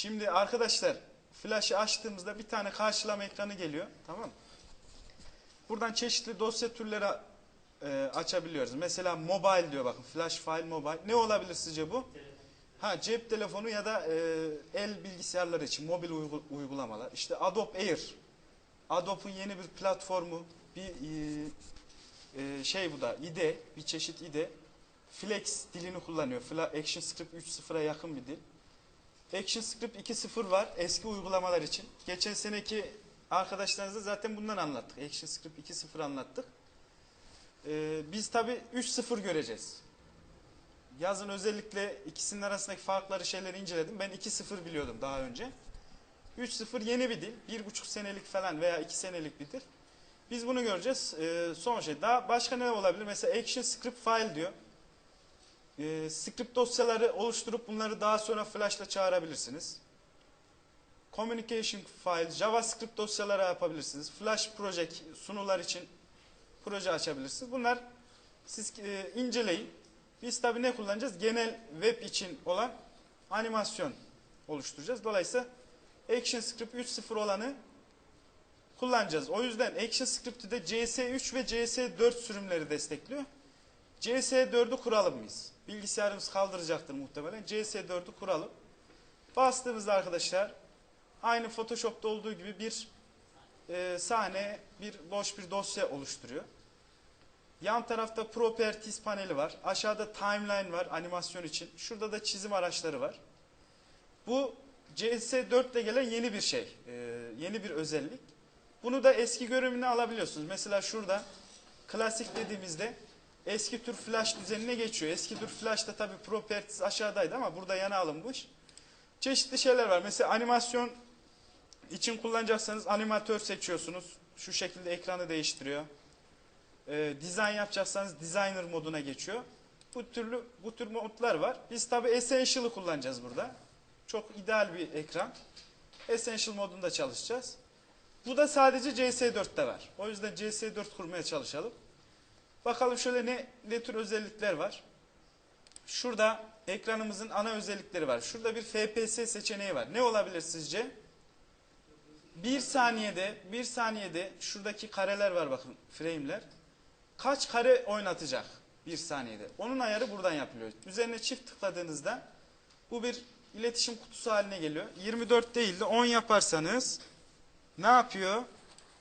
Şimdi arkadaşlar flash'ı açtığımızda bir tane karşılama ekranı geliyor. Tamam mı? Buradan çeşitli dosya türleri e, açabiliyoruz. Mesela mobile diyor bakın. Flash file mobile. Ne olabilir sizce bu? Ha cep telefonu ya da e, el bilgisayarları için mobil uygu- uygulamalar. İşte Adobe Air. Adobe'un yeni bir platformu. Bir e, e, şey bu da IDE. Bir çeşit IDE. Flex dilini kullanıyor. Fla- ActionScript 3.0'a yakın bir dil. ActionScript 2.0 var eski uygulamalar için. Geçen seneki arkadaşlarınıza zaten bundan anlattık. ActionScript 2.0 anlattık. Ee, biz tabi 3.0 göreceğiz. Yazın özellikle ikisinin arasındaki farkları şeyleri inceledim. Ben 2.0 biliyordum daha önce. 3.0 yeni bir dil. 1.5 senelik falan veya 2 senelik bir dil. Biz bunu göreceğiz. Ee, son şey. Daha başka ne olabilir? Mesela ActionScript file diyor. Ee, script dosyaları oluşturup bunları daha sonra flash'la çağırabilirsiniz. Communication file, JavaScript dosyaları yapabilirsiniz. Flash project sunular için proje açabilirsiniz. Bunlar siz e, inceleyin. Biz tabii ne kullanacağız? Genel web için olan animasyon oluşturacağız. Dolayısıyla ActionScript 3.0 olanı kullanacağız. O yüzden ActionScript'i de CS3 ve CS4 sürümleri destekliyor. CS4'ü kuralım biz. Bilgisayarımız kaldıracaktır muhtemelen. CS4'ü kuralım. Bastığımızda arkadaşlar aynı Photoshop'ta olduğu gibi bir e, sahne, bir boş bir dosya oluşturuyor. Yan tarafta Properties paneli var. Aşağıda Timeline var animasyon için. Şurada da çizim araçları var. Bu CS4'te gelen yeni bir şey. e, yeni bir özellik. Bunu da eski görünümüne alabiliyorsunuz. Mesela şurada klasik dediğimizde eski tür flash düzenine geçiyor. Eski tür flash'ta tabi properties aşağıdaydı ama burada yana alınmış. Çeşitli şeyler var. Mesela animasyon için kullanacaksanız animatör seçiyorsunuz. Şu şekilde ekranı değiştiriyor. Ee, dizayn yapacaksanız designer moduna geçiyor. Bu türlü bu tür modlar var. Biz tabi Essential'ı kullanacağız burada. Çok ideal bir ekran. Essential modunda çalışacağız. Bu da sadece CS4'te var. O yüzden CS4 kurmaya çalışalım. Bakalım şöyle ne, ne tür özellikler var. Şurada ekranımızın ana özellikleri var. Şurada bir FPS seçeneği var. Ne olabilir sizce? Bir saniyede, bir saniyede şuradaki kareler var bakın, frame'ler. Kaç kare oynatacak bir saniyede? Onun ayarı buradan yapılıyor. Üzerine çift tıkladığınızda bu bir iletişim kutusu haline geliyor. 24 değil de 10 yaparsanız ne yapıyor?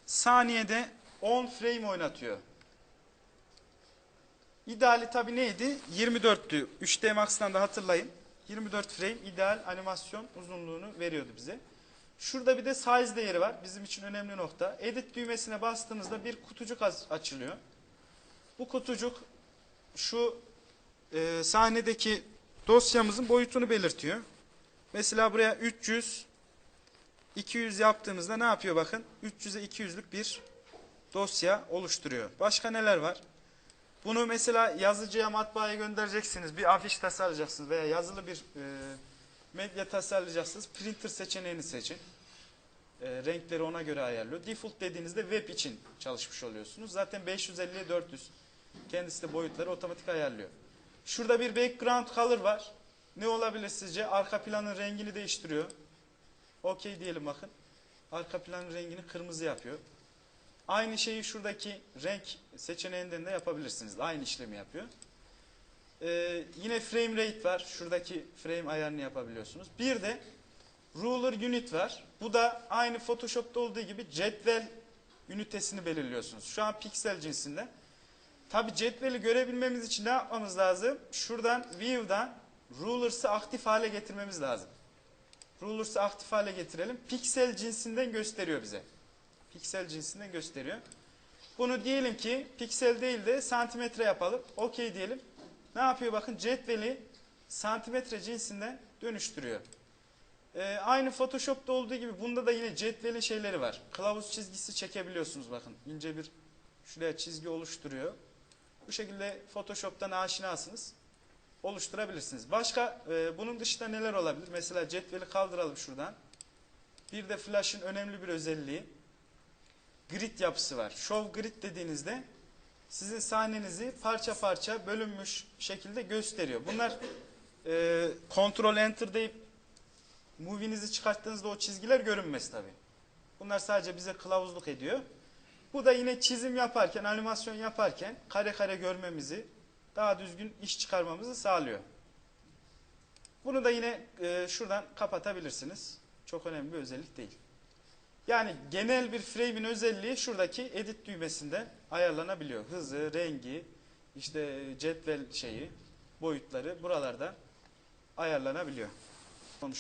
Saniyede 10 frame oynatıyor. İdeali tabi neydi? 24'tü. 3D Max'tan da hatırlayın. 24 frame ideal animasyon uzunluğunu veriyordu bize. Şurada bir de size değeri var. Bizim için önemli nokta. Edit düğmesine bastığınızda bir kutucuk açılıyor. Bu kutucuk şu e, sahnedeki dosyamızın boyutunu belirtiyor. Mesela buraya 300 200 yaptığımızda ne yapıyor bakın? 300'e 200'lük bir dosya oluşturuyor. Başka neler var? Bunu mesela yazıcıya matbaaya göndereceksiniz. Bir afiş tasarlayacaksınız veya yazılı bir e, medya tasarlayacaksınız. Printer seçeneğini seçin. E, renkleri ona göre ayarlıyor. Default dediğinizde web için çalışmış oluyorsunuz. Zaten 550'ye 400. Kendisi de boyutları otomatik ayarlıyor. Şurada bir background color var. Ne olabilir sizce? Arka planın rengini değiştiriyor. Okey diyelim bakın. Arka planın rengini kırmızı yapıyor. Aynı şeyi şuradaki renk seçeneğinden de yapabilirsiniz. Aynı işlemi yapıyor. Ee, yine frame rate var. Şuradaki frame ayarını yapabiliyorsunuz. Bir de ruler unit var. Bu da aynı Photoshop'ta olduğu gibi cetvel ünitesini belirliyorsunuz. Şu an piksel cinsinde. Tabi cetveli görebilmemiz için ne yapmamız lazım? Şuradan view'dan rulers'ı aktif hale getirmemiz lazım. Rulers'ı aktif hale getirelim. Piksel cinsinden gösteriyor bize. Piksel cinsinden gösteriyor. Bunu diyelim ki piksel değil de santimetre yapalım. Okey diyelim. Ne yapıyor bakın cetveli santimetre cinsinden dönüştürüyor. Ee, aynı Photoshop'ta olduğu gibi bunda da yine cetveli şeyleri var. Kılavuz çizgisi çekebiliyorsunuz bakın. İnce bir şuraya çizgi oluşturuyor. Bu şekilde Photoshop'tan aşinasınız. Oluşturabilirsiniz. Başka e, bunun dışında neler olabilir? Mesela cetveli kaldıralım şuradan. Bir de Flash'ın önemli bir özelliği grid yapısı var. Show grid dediğinizde sizin sahnenizi parça parça bölünmüş şekilde gösteriyor. Bunlar e, Ctrl Enter deyip movie'nizi çıkarttığınızda o çizgiler görünmez tabi. Bunlar sadece bize kılavuzluk ediyor. Bu da yine çizim yaparken, animasyon yaparken kare kare görmemizi, daha düzgün iş çıkarmamızı sağlıyor. Bunu da yine e, şuradan kapatabilirsiniz. Çok önemli bir özellik değil. Yani genel bir frame'in özelliği şuradaki edit düğmesinden ayarlanabiliyor. Hızı, rengi, işte cetvel şeyi, boyutları buralarda ayarlanabiliyor.